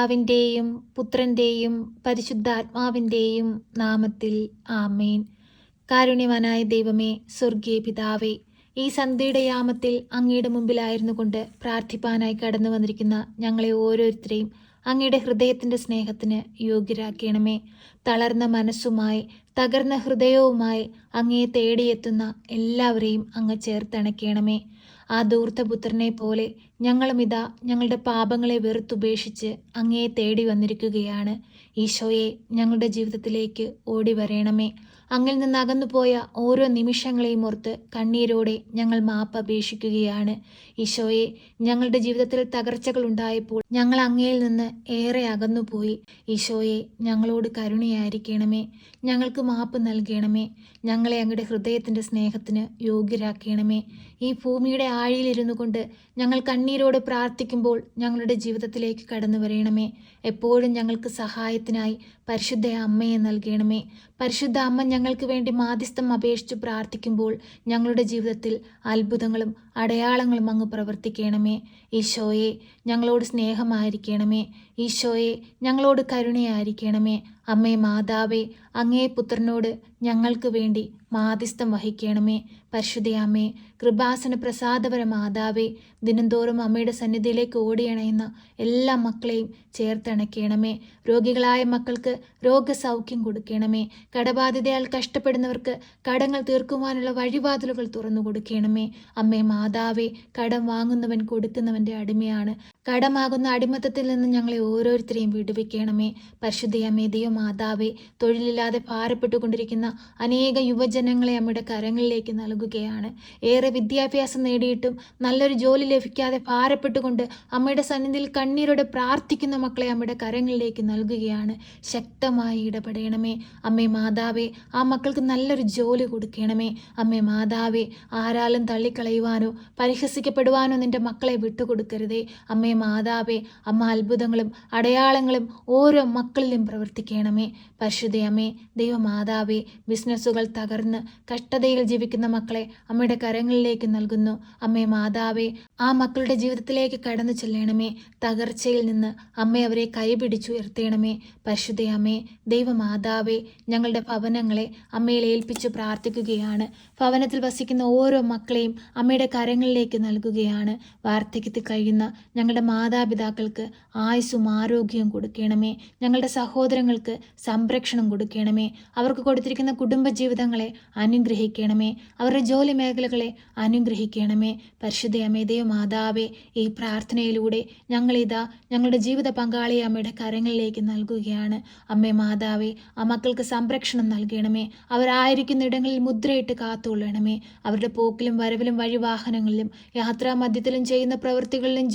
പിതാവിന്റെയും പുത്രന്റെയും പരിശുദ്ധാത്മാവിന്റെയും നാമത്തിൽ ആമേൻ. കാരുണ്യവാനായ ദൈവമേ സ്വർഗീയ പിതാവേ ഈ സന്ധ്യയുടെ യാമത്തിൽ അങ്ങയുടെ മുമ്പിലായിരുന്നു കൊണ്ട് പ്രാർത്ഥിപ്പാനായി കടന്നു വന്നിരിക്കുന്ന ഞങ്ങളെ ഓരോരുത്തരെയും അങ്ങയുടെ ഹൃദയത്തിന്റെ സ്നേഹത്തിന് യോഗ്യരാക്കണമേ. തളർന്ന മനസ്സുമായി തകർന്ന ഹൃദയവുമായി അങ്ങയെ തേടിയെത്തുന്ന എല്ലാവരെയും അങ്ങ് ചേർത്തണയ്ക്കണമേ ആ ദൂർത്തപുത്രനെ പോലെ ഞങ്ങളും ഇതാ ഞങ്ങളുടെ പാപങ്ങളെ വെറുത്തുപേക്ഷിച്ച് അങ്ങയെ തേടി വന്നിരിക്കുകയാണ്. ഈശോയെ ഞങ്ങളുടെ ജീവിതത്തിലേക്ക് ഓടി വരയണമേ അങ്ങിൽ നിന്ന് അകന്നുപോയ ഓരോ നിമിഷങ്ങളെയും ഓർത്ത് കണ്ണീരോടെ ഞങ്ങൾ മാപ്പ് അപേക്ഷിക്കുകയാണ്. ഈശോയെ ഞങ്ങളുടെ ജീവിതത്തിൽ തകർച്ചകൾ ഉണ്ടായപ്പോൾ ഞങ്ങൾ അങ്ങയിൽ നിന്ന് ഏറെ അകന്നുപോയി. ഈശോയെ ഞങ്ങളോട് കരുണയായിരിക്കണമേ. ഞങ്ങൾക്ക് മാപ്പ് നൽകണമേ. ഞങ്ങളെ അങ്ങയുടെ ഹൃദയത്തിന്റെ സ്നേഹത്തിന് യോഗ്യരാക്കണമേ. ഈ ഭൂമിയുടെ ആഴിയിലിരുന്നു കൊണ്ട് ഞങ്ങൾ കണ്ണീരോട് പ്രാർത്ഥിക്കുമ്പോൾ ഞങ്ങളുടെ ജീവിതത്തിലേക്ക് കടന്നു വരയണമേ എപ്പോഴും ഞങ്ങൾക്ക് സഹായത്തിനായി പരിശുദ്ധ അമ്മയെ നൽകണമേ. പരിശുദ്ധ അമ്മ ഞങ്ങൾക്ക് വേണ്ടി മാധ്യസ്ഥം അപേക്ഷിച്ച് പ്രാർത്ഥിക്കുമ്പോൾ ഞങ്ങളുടെ ജീവിതത്തിൽ അത്ഭുതങ്ങളും അടയാളങ്ങളും അങ്ങ് പ്രവർത്തിക്കണമേ. ഈശോയെ ഞങ്ങളോട് സ്നേഹമായിരിക്കണമേ. ഈശോയെ ഞങ്ങളോട് കരുണയായിരിക്കണമേ. അമ്മേ മാതാവേ അങ്ങേ പുത്രനോട് ഞങ്ങൾക്ക് വേണ്ടി മാധ്യസ്ഥം വഹിക്കണമേ. പരിശുദ്ധയമ്മേ കൃപാസന പ്രസാദപര മാതാവേ ദിനംതോറും അമ്മയുടെ സന്നിധിയിലേക്ക് ഓടിയണയുന്ന എല്ലാ മക്കളെയും ചേർത്തണയ്ക്കണമേ രോഗികളായ മക്കൾക്ക് രോഗസൗഖ്യം കൊടുക്കണമേ. കടബാധിതയാൽ കഷ്ടപ്പെടുന്നവർക്ക് കടങ്ങൾ തീർക്കുവാനുള്ള വഴിവാതിലുകൾ തുറന്നു കൊടുക്കണമേ അമ്മേ മാതാവേ കടം വാങ്ങുന്നവൻ കൊടുക്കുന്നവന്റെ അടിമയാണ്. കടമാകുന്ന അടിമത്തത്തിൽ നിന്ന് ഞങ്ങളെ ഓരോരുത്തരെയും വിടുവിക്കണമേ. പരിശുദ്ധയമ്മേ ദൈവം മാതാവേ തൊഴിലില്ലാതെ ഭാരപ്പെട്ടുകൊണ്ടിരിക്കുന്ന അനേക യുവജനങ്ങളെ അമ്മയുടെ കരങ്ങളിലേക്ക് നൽകുകയാണ്. ഏറെ വിദ്യാഭ്യാസം നേടിയിട്ടും നല്ലൊരു ജോലി ലഭിക്കാതെ ഭാരപ്പെട്ടുകൊണ്ട് അമ്മയുടെ സന്നിധിയിൽ കണ്ണീരോടെ പ്രാർത്ഥിക്കുന്ന മക്കളെ അമ്മയുടെ കരങ്ങളിലേക്ക് നൽകുകയാണ്. ശക്തമായി ഇടപെടണമേ. അമ്മേ മാതാവേ ആ മക്കൾക്ക് നല്ലൊരു ജോലി കൊടുക്കണമേ. അമ്മേ മാതാവേ ആരാലും തള്ളിക്കളയുവാനോ പരിഹസിക്കപ്പെടുവാനോ നിന്റെ മക്കളെ വിട്ടുകൊടുക്കരുതേ. അമ്മേ മാതാവേ അമ്മ അത്ഭുതങ്ങളും അടയാളങ്ങളും ഓരോ മക്കളിലും പ്രവർത്തിക്കണമേ. പരിശുദ്ധയമ്മേ ദൈവമാതാവേ ബിസിനസ്സുകൾ തകർന്ന് കഷ്ടതയിൽ ജീവിക്കുന്ന മക്കളെ അമ്മയുടെ കരങ്ങളിലേക്ക് നൽകുന്നു. അമ്മേ മാതാവേ ആ മക്കളുടെ ജീവിതത്തിലേക്ക് കടന്നു ചെല്ലണമേ. തകർച്ചയിൽ നിന്ന് അമ്മ അവരെ കൈപിടിച്ചുയർത്തേണമേ. പരിശുദ്ധയമ്മേ ദൈവമാതാവേ ഞങ്ങളുടെ ഭവനങ്ങളെ അമ്മയിൽ ഏൽപ്പിച്ചു പ്രാർത്ഥിക്കുകയാണ്. ഭവനത്തിൽ വസിക്കുന്ന ഓരോ മക്കളെയും അമ്മയുടെ കരങ്ങളിലേക്ക് നൽകുകയാണ്. വാർദ്ധക്യത്തിൽ കഴിയുന്ന ഞങ്ങളുടെ മാതാപിതാക്കൾക്ക് ആയുസ്സും ആരോഗ്യവും കൊടുക്കണമേ. ഞങ്ങളുടെ സഹോദരങ്ങൾക്ക് സംരക്ഷണം കൊടുക്കണമേ. അവർക്ക് കൊടുത്തിരിക്കുന്ന കുടുംബജീവിതങ്ങളെ അനുഗ്രഹിക്കണമേ. അവരുടെ ജോലി മേഖലകളെ അനുഗ്രഹിക്കണമേ. പരിശുദ്ധ അമേദയോ മാതാവേ ഈ പ്രാർത്ഥനയിലൂടെ ഞങ്ങളിതാ ഞങ്ങളുടെ ജീവിത പങ്കാളിയെ അമ്മയുടെ കരങ്ങളിലേക്ക് നൽകുകയാണ്. അമ്മേ മാതാവേ ആ മക്കൾക്ക് സംരക്ഷണം നൽകണമേ. അവരായിരിക്കുന്ന ഇടങ്ങളിൽ മുദ്രയിട്ട് കാത്തുകൊള്ളണമേ. അവരുടെ പോക്കിലും വരവിലും വഴിവാഹനങ്ങളിലും യാത്രാമധ്യത്തിലും ചെയ്യുന്ന പ്രവൃത്തികളിലും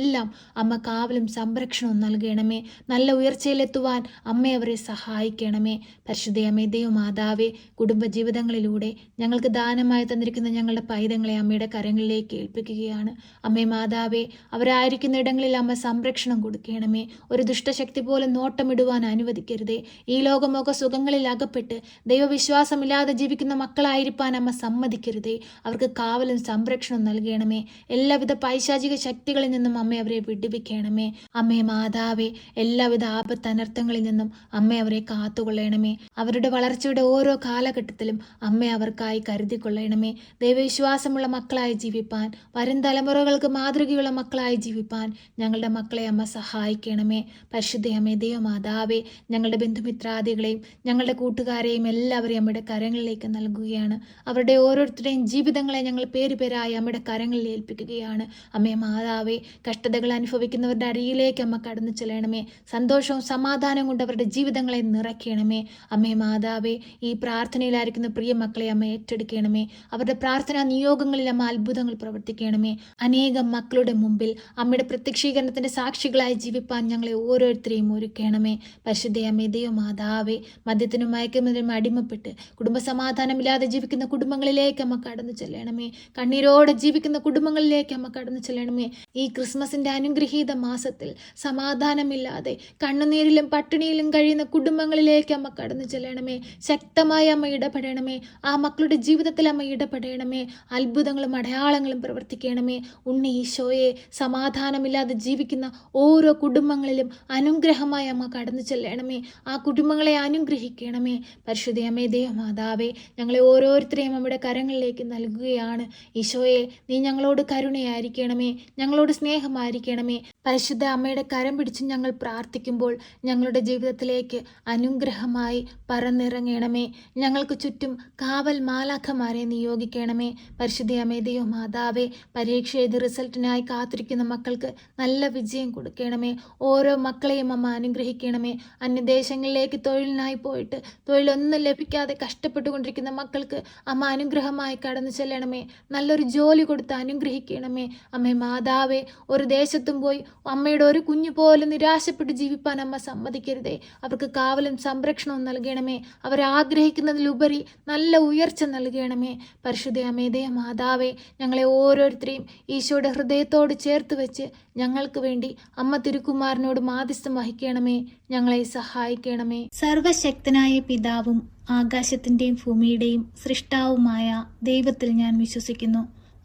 ജോലിയിലുമെല്ലാം അമ്മ കാവലും സംരക്ഷണവും നൽകണമേ. നല്ല ഉയർച്ചയിലെത്തുവാൻ അമ്മ അവരെ സഹായിക്കണമേ. പരിശുദ്ധയമ്മേ ദൈവമാതാവേ കുടുംബജീവിതങ്ങളിലൂടെ ഞങ്ങൾക്ക് ദാനമായി തന്നിരിക്കുന്ന ഞങ്ങളുടെ പൈതങ്ങളെ അമ്മയുടെ കരങ്ങളിലേക്ക് ഏൽപ്പിക്കുകയാണ്. അമ്മേ മാതാവേ അവരായിരിക്കുന്ന ഇടങ്ങളിൽ അമ്മ സംരക്ഷണം കൊടുക്കണമേ. ഒരു ദുഷ്ടശക്തി പോലെ നോട്ടമിടുവാൻ അനുവദിക്കരുതേ. ഈ ലോകമൊക്കെ സുഖങ്ങളിൽ അകപ്പെട്ട് ദൈവവിശ്വാസമില്ലാതെ ജീവിക്കുന്ന മക്കളായിരിക്കാൻ അമ്മ സമ്മതിക്കരുതേ. അവർക്ക് കാവലും സംരക്ഷണം നൽകണമേ. എല്ലാവിധ പൈശാചിക ശക്തികളിൽ നിന്നും അമ്മ അവരെ വിടുവിക്കണമേ. അമ്മേ മാതാവേ എല്ലാവിധ ആപത്തനർത്ഥങ്ങളിൽ നിന്നും അമ്മ അവരെ കാത്തുകൊള്ളണമേ. അവരുടെ വളർച്ചയുടെ ഓരോ കാലഘട്ടത്തിലും അമ്മ അവർക്കായി കരുതിക്കൊള്ളണമേ. ദൈവവിശ്വാസമുള്ള മക്കളായി ജീവിപ്പാൻ വരും തലമുറകൾക്ക് മാതൃകയുള്ള മക്കളായി ജീവിപ്പാൻ ഞങ്ങളുടെ മക്കളെ അമ്മ സഹായിക്കണമേ. പരിശുദ്ധയമ്മേ ദൈവമാതാവേ ഞങ്ങളുടെ ബന്ധുമിത്രാദികളെയും ഞങ്ങളുടെ കൂട്ടുകാരെയും എല്ലാവരെയും അമ്മയുടെ കരങ്ങളിലേക്ക് നൽകുകയാണ്. അവരുടെ ഓരോരുത്തരുടെയും ജീവിതങ്ങളെ ഞങ്ങൾ പേര് പേരായി അമ്മയുടെ കരങ്ങളിൽ ഏൽപ്പിക്കുകയാണ്. അമ്മേ മാതാവേ കഷ്ടതകൾ അനുഭവിക്കുന്നവരുടെ അരിയിലേക്ക് അമ്മ കടന്നു ചെല്ലണമേ. സന്തോഷവും സമാധാനവും കൊണ്ട് അവരുടെ ജീവിതങ്ങളെ നിറയ്ക്കണമേ. അമ്മേ മാതാവേ ഈ പ്രാർത്ഥനയിലായിരിക്കുന്ന പ്രിയ മക്കളെ അമ്മ ഏറ്റെടുക്കണമേ. അവരുടെ പ്രാർത്ഥനാ നിയോഗങ്ങളിൽ അമ്മ അത്ഭുതങ്ങൾ പ്രവർത്തിക്കണമേ. അനേകം മക്കളുടെ മുമ്പിൽ അമ്മയുടെ പ്രത്യക്ഷീകരണത്തിന്റെ സാക്ഷികളായി ജീവിപ്പാൻ ഞങ്ങളെ ഓരോരുത്തരെയും ഒരുക്കണമേ. പരിശുദ്ധയമ്മേ ദൈവ മാതാവേ മദ്യത്തിനും മയക്കുമതിനും അടിമപ്പെട്ട് കുടുംബസമാധാനമില്ലാതെ ജീവിക്കുന്ന കുടുംബങ്ങളിലേക്ക് അമ്മ കടന്നു ചെല്ലണമേ. കണ്ണീരോടെ ജീവിക്കുന്ന കുടുംബങ്ങളിലേക്ക് അമ്മ കടന്നു ചെല്ലണമേ. ഈ ക്രിസ്മസ് ക്രിസ്മസിന്റെ അനുഗ്രഹീത മാസത്തിൽ സമാധാനമില്ലാതെ കണ്ണുനീരിലും പട്ടിണിയിലും കഴിയുന്ന കുടുംബങ്ങളിലേക്ക് അമ്മ കടന്നു ചെല്ലണമേ. ശക്തമായ അമ്മ ഇടപെടണമേ. ആ മക്കളുടെ ജീവിതത്തിൽ അമ്മ ഇടപെടണമേ. അത്ഭുതങ്ങളും അടയാളങ്ങളും പ്രവർത്തിക്കണമേ. ഉണ്ണി ഈശോയെ സമാധാനമില്ലാതെ ജീവിക്കുന്ന ഓരോ കുടുംബങ്ങളിലും അനുഗ്രഹമായി അമ്മ കടന്നു ചെല്ലണമേ. ആ കുടുംബങ്ങളെ അനുഗ്രഹിക്കണമേ. പരിശുദ്ധ അമ്മേ ദേവമാതാവേ ഞങ്ങളെ ഓരോരുത്തരെയും അമ്മയുടെ കരങ്ങളിലേക്ക് നൽകുകയാണ്. ഈശോയെ നീ ഞങ്ങളോട് കരുണയായിരിക്കണമേ. ഞങ്ങളോട് സ്നേഹമായിരിക്കണമേ പരിശുദ്ധ അമ്മയുടെ കരം പിടിച്ച് ഞങ്ങൾ പ്രാർത്ഥിക്കുമ്പോൾ ഞങ്ങളുടെ ജീവിതത്തിലേക്ക് അനുഗ്രഹമായി പറന്നിറങ്ങണമേ. ഞങ്ങൾക്ക് ചുറ്റും കാവൽ മാലാഖമാരെ നിയോഗിക്കണമേ. പരിശുദ്ധ അമ്മേ ദൈവ മാതാവേ പരീക്ഷ എഴുതി റിസൾട്ടിനായി കാത്തിരിക്കുന്ന മക്കൾക്ക് നല്ല വിജയം കൊടുക്കണമേ. ഓരോ മക്കളെയും അമ്മ അനുഗ്രഹിക്കണമേ. അന്യദേശങ്ങളിലേക്ക് തൊഴിലിനായി പോയിട്ട് തൊഴിലൊന്നും ലഭിക്കാതെ കഷ്ടപ്പെട്ടുകൊണ്ടിരിക്കുന്ന മക്കൾക്ക് അമ്മ അനുഗ്രഹമായി കടന്നു ചെല്ലണമേ. നല്ലൊരു ജോലി കൊടുത്ത് അനുഗ്രഹിക്കണമേ. അമ്മേ മാതാവേ ഒരു ദേശത്തും പോയി അമ്മയുടെ ഒരു കുഞ്ഞു പോലും നിരാശപ്പെട്ട് ജീവിപ്പാൻ അമ്മ സമ്മതിക്കരുതേ. അവർക്ക് കാവലും സംരക്ഷണവും നൽകണമേ. അവരാഗ്രഹിക്കുന്നതിലുപരി നല്ല ഉയർച്ച നൽകണമേ. പരിശുദ്ധ അമേദയ മാതാവേ ഞങ്ങളെ ഓരോരുത്തരെയും ഈശോയുടെ ഹൃദയത്തോട് ചേർത്ത് വെച്ച് ഞങ്ങൾക്ക് വേണ്ടി അമ്മ തിരുക്കുമാരനോട് മാധ്യസ്ഥം വഹിക്കണമേ. ഞങ്ങളെ സഹായിക്കണമേ. സർവശക്തനായ പിതാവും ആകാശത്തിന്റെയും ഭൂമിയുടെയും സൃഷ്ടാവുമായ ദൈവത്തിൽ ഞാൻ വിശ്വസിക്കുന്നു.